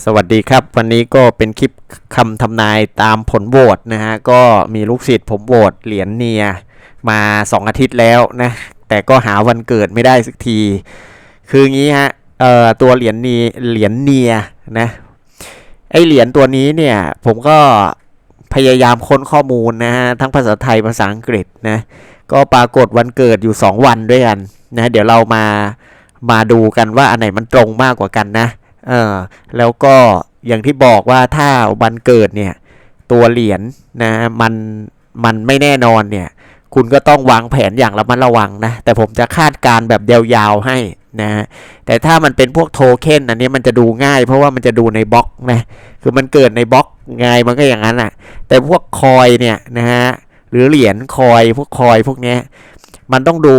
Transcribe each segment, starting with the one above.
สวัสดีครับ วันนี้ก็เป็นคลิปคำทำนายตามผลโหวตนะฮะ ก็มีลูกศิษย์ผมโหวตเหรียญเนียมา 2 อาทิตย์แล้วนะ แต่ก็หาวันเกิดไม่ได้สักที คืองี้ฮะเอ่อตัวเหรียญนีเหรียญเนียนะไอเหรียญตัวนี้เนี่ย ผมก็พยายามค้นข้อมูลนะฮะ ทั้งภาษาไทยภาษาอังกฤษนะ ก็ปรากฏวันเกิดอยู่ 2 วันด้วยกันนะ เดี๋ยวเรามามาดูกันว่าอันไหนมันตรงมากกว่ากันนะ เออแล้วก็อย่างที่บอกว่าถ้าวันเกิดเนี่ย ตัวเหรียญนะมันมันไม่แน่นอนเนี่ย คุณก็ต้องวางแผนอย่างระมัดระวังนะ แต่ผมจะคาดการณ์แบบยาวๆให้นะฮะแต่ถ้ามันเป็นพวกโทเค็นอันนี้มันจะดูง่าย เพราะว่ามันจะดูในบล็อกนะคือมันเกิดในบล็อกไงมันก็อย่างนั้นอะ แต่พวกคอยเนี่ยนะฮะหรือเหรียญคอยพวกคอยพวกเนี้ยมันต้องดู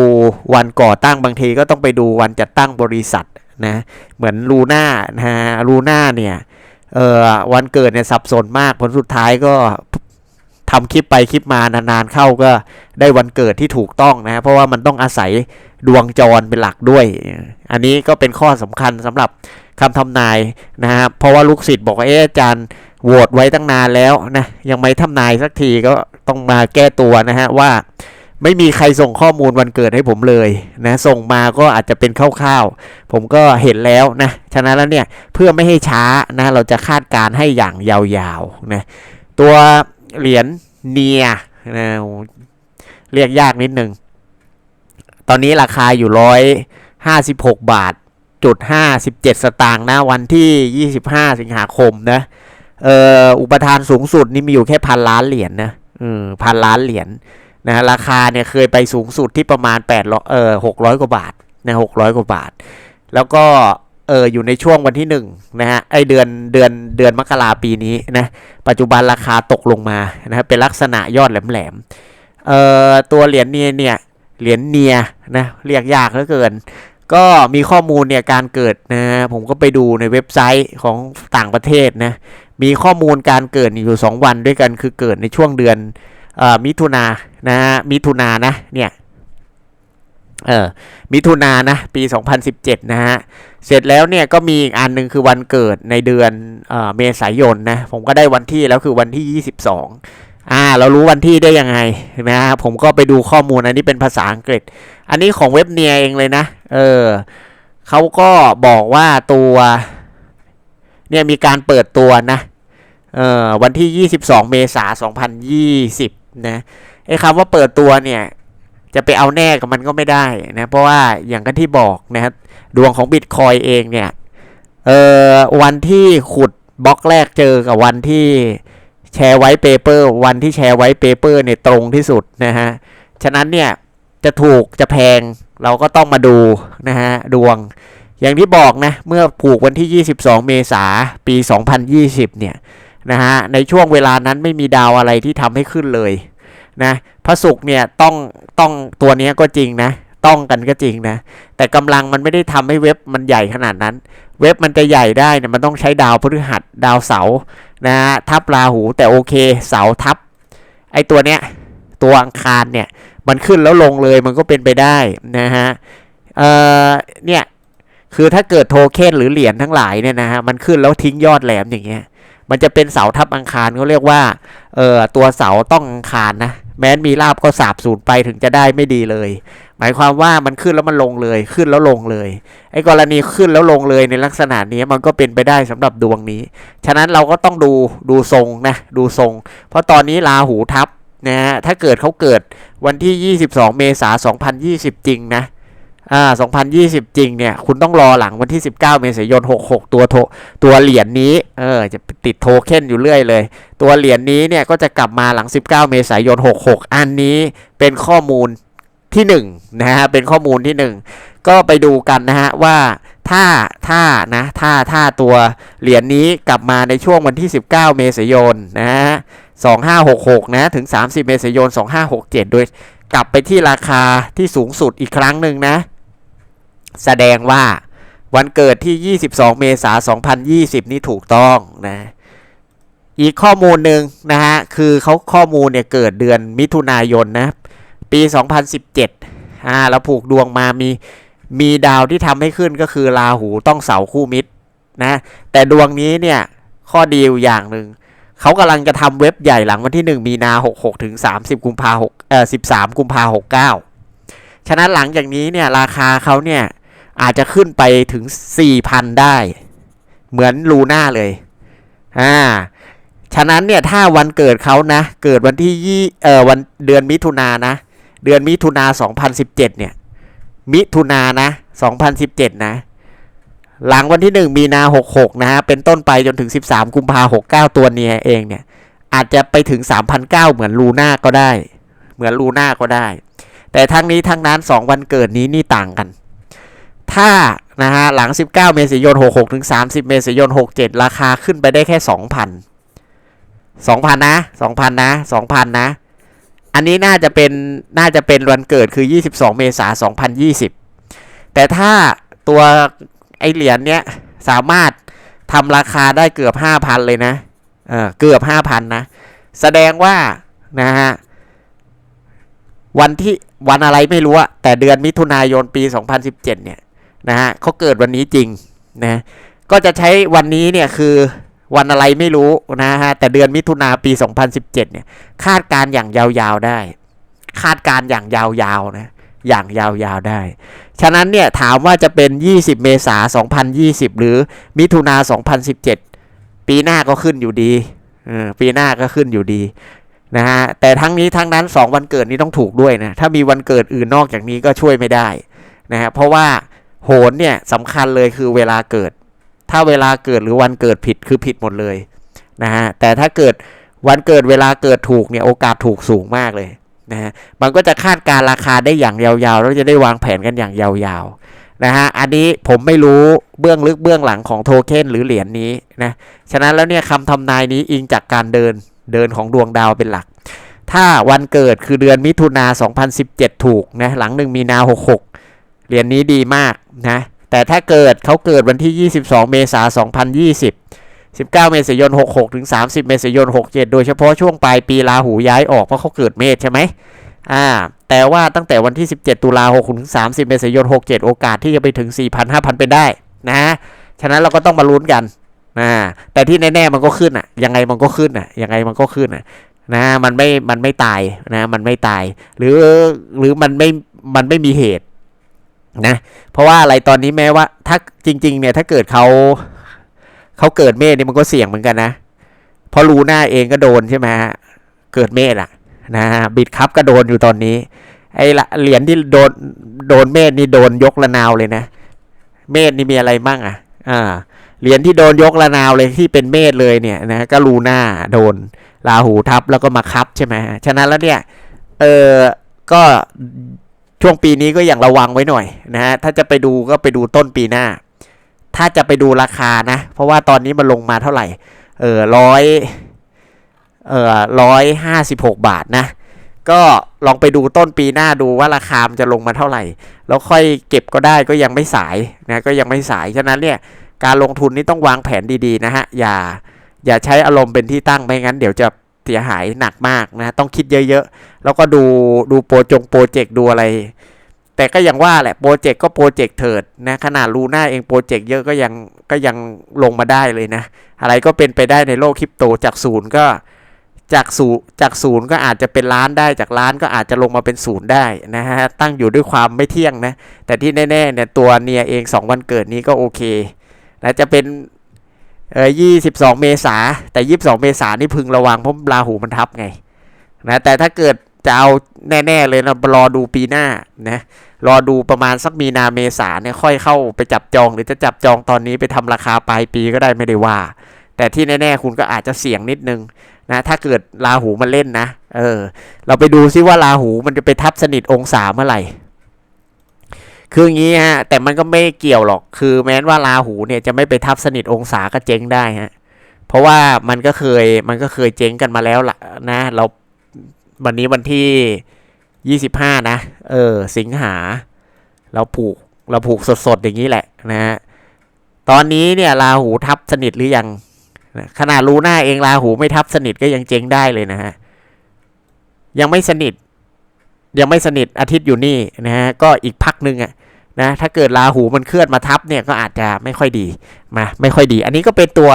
วันก่อตั้งบางทีก็ต้องไปดูวันจัดตั้งบริษัท นะเหมือนลูน่านะฮะลูน่าเนี่ยเออวันเกิดเนี่ยสับสนมากผลสุดท้ายก็ทำคลิปไปคลิปมานานๆเข้าก็ได้วันเกิดที่ถูกต้องนะเพราะว่ามันต้องอาศัยดวงจรเป็นหลักด้วย อันนี้ก็เป็นข้อสำคัญสำหรับคำทำนายนะฮะเพราะว่าลูกศิษย์บอกว่าเอ๊ะอาจารย์โหวตไว้ตั้งนานแล้วนะยังไม่ทำนายสักทีก็ต้องมาแก้ตัวนะฮะว่า ไม่มีใครส่งข้อมูลวันเกิดให้ผมเลยนะส่งมาก็อาจจะเป็นคร่าวๆ ผมก็เห็นแล้วนะฉะนั้นแล้วเนี่ยเพื่อไม่ให้ช้านะเราจะคาดการณ์ให้อย่างยาวๆนะตัวเหรียญเนียนะเรียกยากนิดนึง ตอนนี้ราคาอยู่ร้อยห้าสิบหกบาทจุดห้าสิบเจ็ดสตางค์นะวันที่ยี่สิบห้าสิงหาคมนะเอ่ออุปทานสูงสุดนี่มีอยู่แค่พันล้านเหรียญนะพันล้านเหรียญ นะราคาเนี่ยเคยไปสูงสุดที่ประมาณ8ปดเออหกร้อยกว่าบาทนะหกร้อยกว่าบาท แล้วก็เอออยู่ในช่วงวันที่1นงนะฮะไอเดือนเดือนเดือนมกราปีนี้นะปัจจุบันราคาตกลงมานะเป็นลักษณะยอดแหลมๆเอ่อตัวเหรียญเนียเนี่ยเหรียญเนียนะเรียกยากเหลือเกิน ก็มีข้อมูลเนี่ยการเกิดนะผมก็ไปดูในเว็บไซต์ของต่างประเทศนะมีข้อมูลการเกิดอยู่ 2 วันด้วยกันคือเกิดในช่วงเดือนอมิถุนา นะฮะมิถุนานะเนี่ยเออมิถุนานะปี 2017 นะฮะ เสร็จแล้วเนี่ยก็มีอีกอันหนึ่งคือวันเกิดในเดือนเออเมษายนนะ ผมก็ได้วันที่แล้วคือวันที่ 22 อ่า เรารู้วันที่ได้ยังไงเห็นไหมฮะผมก็ไปดูข้อมูลอันนี้เป็นภาษาอังกฤษ อันนี้ของเว็บเนียเองเลยนะ เออเขาก็บอกว่าตัวเนี่ยมีการเปิดตัวนะ เออวันที่ 22 เมษายน 2020 นะ ไอ้คำว่าเปิดตัวเนี่ยจะไปเอาแน่กับมันก็ไม่ได้นะเพราะว่าอย่างกันที่บอกนะครับดวงของบิตคอยเองเนี่ยเอ่อวันที่ขุดบล็อกแรกเจอกับวันที่แชร์ไว้เปเปอร์วันที่แชร์ไว้เปเปอร์เนี่ยตรงที่สุดนะฮะฉะนั้นเนี่ยจะถูกจะแพงเราก็ต้องมาดูนะฮะดวง อย่างที่บอกนะเมื่อผูกวันที่ 22 เมษาปี 2020 เนี่ยนะฮะในช่วงเวลานั้นไม่มีดาวอะไรที่ทำให้ขึ้นเลย นะพระศุกร์เนี่ยต้องต้องตัวนี้ก็จริงนะ ต้องกันก็จริงนะ แต่กำลังมันไม่ได้ทำให้เว็บมันใหญ่ขนาดนั้น เว็บมันจะใหญ่ได้เนี่ยมันต้องใช้ดาวพฤหัสดาวเสาร์นะฮะทับราหูแต่โอเคเสาทับไอตัวเนี้ยตัวอังคารเนี่ยมันขึ้นแล้วลงเลยมันก็เป็นไปได้นะฮะเอ่อเนี่ยคือถ้าเกิดโทเค็นหรือเหรียญทั้งหลายเนี่ยนะฮะมันขึ้นแล้วทิ้งยอดแหลมอย่างเงี้ยมันจะเป็นเสาทับอังคารเขาเรียกว่าเอ่อตัวเสาต้องอังคารนะ แม้นมีลาบก็สาบสูญไปถึงจะได้ไม่ดีเลย หมายความว่ามันขึ้นแล้วมันลงเลยขึ้นแล้วลงเลย ไอ้กรณีขึ้นแล้วลงเลยในลักษณะนี้มันก็เป็นไปได้สำหรับดวงนี้ ฉะนั้นเราก็ต้องดูดูทรงนะดูทรง เพราะตอนนี้ราหูทับนะฮะถ้าเกิดเขาเกิดวันที่ 22 เมษายน 2020 จริงนะ อ่า2020 จริงเนี่ย คุณต้องรอหลังวันที่ 19 เมษายน 66 ตัวโตัวเหรียญนี้ เออ จะติดโทเค็นอยู่เรื่อยเลย ตัวเหรียญนี้เนี่ย ก็จะกลับมาหลัง 19 เมษายน 66 อันนี้เป็นข้อมูลที่1นะฮะ เป็นข้อมูลที่ 1 ก็ไปดูกันนะฮะ ว่าถ้าถ้านะถ้าถ้าตัวเหรียญนี้กลับมาในช่วงวันที่ 19 เมษายนนะฮะ 2566 นะ ถึง 30 เมษายน 2567 โดยกลับไปที่ราคาที่สูงสุดอีกครั้งหนึ่งนะ แสดงว่าวันเกิดที่ 22 เมษายน 2020 นี่ถูกต้องนะ อีกข้อมูลหนึ่งนะฮะ คือเขาข้อมูลเนี่ยเกิดเดือนมิถุนายนนะ ปี 2017 อ่าแล้วผูกดวงมามี มีดาวที่ทำให้ขึ้นก็คือราหูต้องเสาคู่มิตรนะ แต่ดวงนี้เนี่ย ข้อดีอยู่อย่างหนึ่ง เขากำลังจะทำเว็บใหญ่หลังวันที่ 1 มีนา 66 ถึง 30 กุมภาหกเอ่อ 13 กุมภา69ฉะนั้นหลังจากนี้เนี่ย ราคาเขาเนี่ย อาจจะขึ้นไปถึง 4,000 ได้ เหมือนลูน่าเลยอ่าฉะนั้นเนี่ยถ้าวันเกิดเขานะ เกิดวันที่ยี่เอ่อวันเดือนมิถุนายนะ เดือนมิถุนา2017 เนี่ย มิถุนานะ 2017 นะ หลังวันที่ 1 มีนา 66 นะฮะ เป็นต้นไปจนถึง 13 กุมภา69 ตัวเนียเองเนี่ย อาจจะไปถึง 3,009เหมือนลูน่าก็ได้ เหมือนลูน่าก็ได้ แต่ทั้งนี้ทั้งนั้น 2 วันเกิดนี้นี่ต่างกัน ถ้านะฮะหลัง 19 เมษายน 66 ถึง 30 เมษายน 67 ราคาขึ้นไปได้แค่ 2,000 2,000 นะ 2,000 นะ 2,000 นะ อันนี้น่าจะเป็นน่าจะเป็นวันเกิดคือ 22 เมษายน 2020 แต่ถ้าตัวไอเหรียญเนี้ยสามารถทำราคาได้เกือบ 5,000 เลยนะเออเกือบ 5,000 นะ แสดงว่านะฮะวันที่วันอะไรไม่รู้อะแต่เดือนมิถุนายนปี 2017 เนี่ย นะฮะเขาเกิดวันนี้จริงนะก็จะใช้วันนี้เนี่ยคือวันอะไรไม่รู้นะฮะแต่เดือนมิถุนาปี 2017 เนี่ยคาดการ์อย่างยาวๆได้ คาดการ์อย่างยาวๆนะอย่างยาวๆได้ ฉะนั้นเนี่ยถามว่าจะเป็น 20 เมษายน2020 หรือมิถุนา2017 ปีหน้าก็ขึ้นอยู่ดีปีหน้าก็ขึ้นอยู่ดีนะฮะแต่ทั้งนี้ทั้งนั้น 2 วันเกิดนี้ต้องถูกด้วยนะถ้ามีวันเกิดอื่นนอกจากนี้ก็ช่วยไม่ได้นะฮะเพราะว่า โหนเนี่ยสำคัญเลยคือเวลาเกิด ถ้าเวลาเกิดหรือวันเกิดผิดคือผิดหมดเลยนะฮะแต่ถ้าเกิดวันเกิดเวลาเกิดถูกเนี่ยโอกาสถูกสูงมากเลยนะฮะมันก็จะคาดการราคาได้อย่างยาวๆ แล้วจะได้วางแผนกันอย่างยาวๆนะฮะอันนี้ผมไม่รู้เบื้องลึกเบื้องหลังของโทเค็นหรือเหรียญนี้นะฉะนั้นแล้วเนี่ยคำทำนายนี้อิงจากการเดินเดินของดวงดาวเป็นหลัก ถ้าวันเกิดคือเดือนมิถุนา2017 ถูกนะหลังหนึ่งมีนา66 เหรียญนี้ดีมากนะแต่ถ้าเกิดเขาเกิดวันที่ 22 เมษายน 2020 19 เมษายน 66 ถึง 30 เมษายน 67 โดยเฉพาะช่วงปลายปีราหูย้ายออกเพราะเขาเกิดเมษใช่ไหมอ่า แต่ว่าตั้งแต่วันที่ 17 ตุลาคมถึง 30 เมษายน 67 โอกาสที่จะไปถึง 4,000 5,000 เป็นได้นะฉะนั้นเราก็ต้องมาลุ้นกันนะแต่ที่แน่ๆมันก็ขึ้นอะ ยังไงมันก็ขึ้นอะ ยังไงมันก็ขึ้นอะนะ มันไม่ มันไม่ตายนะ มันไม่ตาย หรือ หรือมันไม่ มันไม่มีเหตุ นะเพราะว่าอะไรตอนนี้แม้ว่าถ้าจริง ๆ เนี่ยถ้าเกิดเขาเขาเกิดเมษนี่มันก็เสี่ยงเหมือนกันนะเพราะรูหน้าเองก็โดนใช่ไหมฮะเกิดเมษอะนะบิดคับก็โดนอยู่ตอนนี้ ไอ้ละเหรียญที่โดนโดนเมษนี่โดนยกระนาวเลยนะ เมษนี่มีอะไรมั่งอะอ่าเหรียญที่โดนยกระนาวเลยที่เป็นเมษเลยเนี่ยนะก็รูหน้าโดนราหูทับแล้วก็มาคับใช่ไหมฉะนั้นแล้วเนี่ยเออก็ ช่วงปีนี้ก็อย่างระวังไว้หน่อยนะฮะถ้าจะไปดูก็ไปดูต้นปีหน้า ถ้าจะไปดูราคานะ เพราะว่าตอนนี้มันลงมาเท่าไหร่ เออร้อยเออร้อยห้าสิบหกบาทนะ ก็ลองไปดูต้นปีหน้าดูว่าราคามันจะลงมาเท่าไหร่ แล้วค่อยเก็บก็ได้ก็ยังไม่สายนะก็ยังไม่สายฉะนั้นเนี่ยการลงทุนนี่ต้องวางแผนดีๆนะฮะอย่าอย่าใช้อารมณ์เป็นที่ตั้งไม่งั้นเดี๋ยวจะ เสียหายหนักมากนะต้องคิดเยอะๆ แล้วก็ดูดูโปรจงโปรเจกต์ดูอะไร แต่ก็ยังว่าแหละโปรเจกต์ก็โปรเจกต์เถิดนะขนาดลูน่าเองโปรเจกต์เยอะก็ยังก็ยังลงมาได้เลยนะ อะไรก็เป็นไปได้ในโลกคริปโตจากศูนย์ก็จากศูนย์จากศูนย์ก็อาจจะเป็นล้านได้จากล้านก็อาจจะลงมาเป็นศูนย์ได้นะฮะตั้งอยู่ด้วยความไม่เที่ยงนะ แต่ที่แน่ๆเนี่ยตัวเนียเอง 2 วันเกิดนี้ก็โอเคนะจะเป็น เออยี่สิบสองเมษาแต่ยี่สิบสองเมษานี่พึงระวังเพราะราหูมันทับไงนะแต่ถ้าเกิดจะเอาแน่ ๆ เลยนะรอดูปีหน้านะรอดูประมาณสักมีนาเมษาเนี่ยค่อยเข้าไปจับจอง หรือจะจับจองตอนนี้ไปทำราคาปลายปีก็ได้ไม่ได้ว่า แต่ที่แน่ ๆ คุณก็อาจจะเสี่ยงนิดนึงนะถ้าเกิดราหูมันเล่นนะ เออ เราไปดูซิว่าราหูมันจะไปทับสนิทองศาเมื่อไหร่ คืออย่างนี้ฮะ แต่มันก็ไม่เกี่ยวหรอก คือแม้ว่าราหูเนี่ยจะไม่ไปทับสนิทองศาก็เจ๊งได้ฮะ เพราะว่ามันก็เคยมันก็เคยเจ๊งกันมาแล้วล่ะนะ เราวันนี้วันที่ยี่สิบห้านะ เออ สิงหา เราผูกเราผูกสดๆอย่างนี้แหละนะฮะ ตอนนี้เนี่ยราหูทับสนิทหรือยังขนาดรู้หน้าเองราหูไม่ทับสนิทก็ยังเจ๊งได้เลยนะฮะ ยังไม่สนิท ยังไม่สนิทอาทิตย์อยู่นี่นะฮะ ก็อีกพักหนึ่งอะ นะถ้าเกิดราหูมันเคลื่อนมาทับเนี่ยก็อาจจะไม่ค่อยดีมาไม่ค่อยดี อันนี้ก็เป็นตัว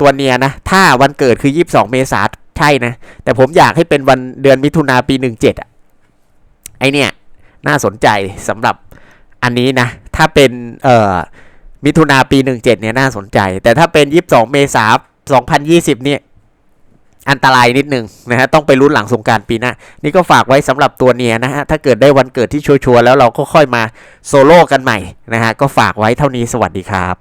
ตัวเนียนะ ถ้าวันเกิดคือ 22 เมษาใช่นะ แต่ผมอยากให้เป็นวันเดือนมิถุนาปี 17อะไอเนี่ยน่าสนใจสำหรับอันนี้นะ ถ้าเป็นเอ่อมิถุนาปี 17เนี่ยน่าสนใจ แต่ถ้าเป็น 22 เมษา2020เนี่ย อันตรายนิดหนึ่งนะฮะต้องไปรุ้นหลังสงกรารปีหน้า นี่ก็ฝากไว้สำหรับตัวเนียนะฮะถ้าเกิดได้วันเกิดที่ชัวร์ๆแล้วเราก็ค่อยมาโซโล่กันใหม่นะฮะก็ฝากไว้เท่านี้สวัสดีครับ